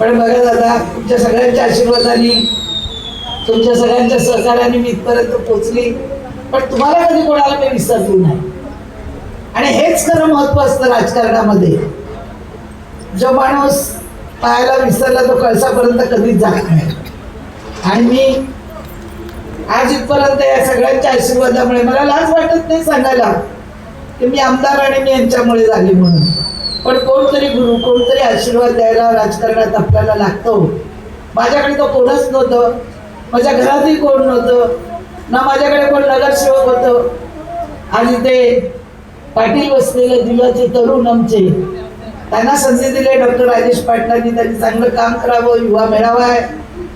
पण बघा दादा तुमच्या सगळ्यांच्या आशीर्वादाने तुमच्या सगळ्यांच्या सहकार्याने मी इथपर्यंत पोचली पण तुम्हाला कधी कोणाला मी विसरली नाही आणि हेच खरं महत्त्व असतं राजकारणामध्ये. जो माणूस पायाला विसरला तो कळसापर्यंत कधीच जात नाही. आणि मी आज इथपर्यंत या सगळ्यांच्या आशीर्वादामुळे मला लाज वाटत नाही सांगायला. की मी आमदार आणि मी यांच्यामुळे झाली म्हणून. कोणतरी गुरु कोणतरी आशीर्वाद द्यायला राजकारणात आपल्याला लागतो. माझ्याकडे तो कोणच नव्हतं. माझ्या घरातही कोण नव्हतं. ना माझ्याकडे कोण नगरसेवक होतं. आणि ते पाटील बसलेले दिलाचे तरुण आमचे. त्यांना संधी दिली डॉक्टर राजेश पाटलांनी. त्यांनी चांगलं काम करावं युवा मेळावा आहे.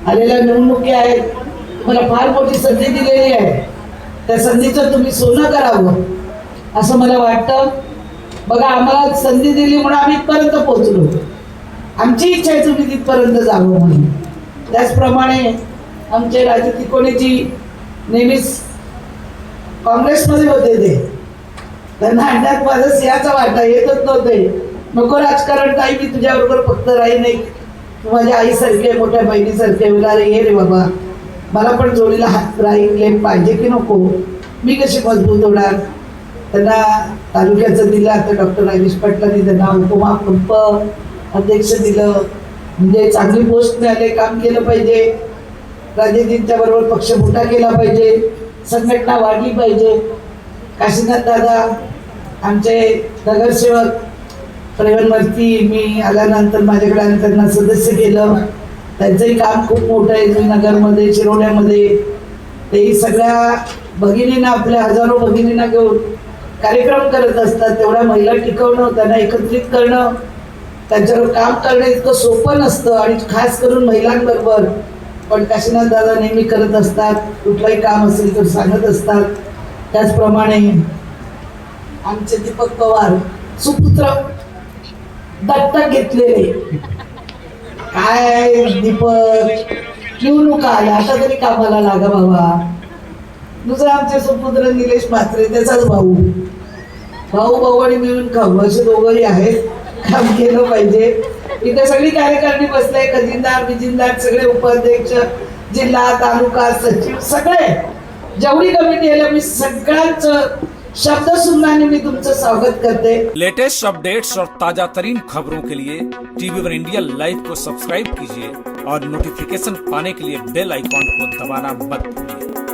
आलेल्या निवडणुकी आहेत. तुम्हाला फार मोठी संधी दिलेली आहे. त्या संधीचं तुम्ही सोनं करावं असं मला वाटतं. बघा आम्हाला संधी दिली म्हणून आम्ही इथपर्यंत पोहोचलो. आमची इच्छा आहे तुम्ही तिथपर्यंत जावं म्हणून. त्याचप्रमाणे आमचे राजू तिकोणीची नेहमीच काँग्रेसमध्ये होते ते. त्यांना अंड्यात माझं सिंहाचा वाटा येतच नव्हते. नको राजकारण काही मी तुझ्याबरोबर फक्त राही नाही तू माझ्या आईसारखे मोठ्या बहिणीसारखे वेळा रे ये रे बाबा. मला पण जोडीला हात राहिले पाहिजे की नको? मी कशी मजबूत होणार? त्यांना तालुक्याचं दिलं तर डॉक्टर राजेश पाटलांनी त्यांना उपमा पंप अध्यक्ष दिलं. म्हणजे चांगली पोस्ट मिळाले काम केलं पाहिजे. राजेजींच्या बरोबर पक्ष मोठा केला पाहिजे. संघटना वाढली पाहिजे. काशीनाथ दादा आमचे नगरसेवक प्रवीणवरती मी आल्यानंतर माझ्याकडे आणि त्यांना सदस्य केलं. त्यांचंही काम खूप मोठं आहे नगरमध्ये शिरोड्यामध्ये. तेही सगळ्या भगिनींना आपल्या हजारो भगिनींना घेऊन कार्यक्रम करत असतात तेवढ्या महिला टिकवणं त्यांना एकत्रित करणं त्यांच्यावर काम करणं इतकं सोपं नसतं आणि खास करून महिलांबरोबर. पण काशीनाथ दादा नेहमी करत असतात कुठलंही काम असेल तर सांगत असतात. त्याचप्रमाणे आमचे दीपक पवार सुपुत्र दत्तक घेतलेले. काय दीपक? निवडणुका आल्या आता तरी कामाला लागा बाबा. दुसरं आमचे सुपुत्र निलेश म्हात्रे त्याचाच भाऊ. भाऊ भाऊ आणि मिळून खाऊ असे दोघंही आहेत. काम केलं पाहिजे. इथे सगळी कार्यकारणी बसले खजिनदार बिजिनदार सगळे उपाध्यक्ष जिल्हा तालुका सचिव सगळे. जेवढी कमिटी आहे मी सगळ्यांच शब्द सुंदराने मी तुमचं स्वागत करते. लेटेस्ट अपडेट्स और ताजा तरीन खबरों के लिए टीवी वन इंडिया लाइव को सब्सक्राइब कीजिए और नोटिफिकेशन पाने के लिए बेल आइकॉन को दबाना मत भूलिए।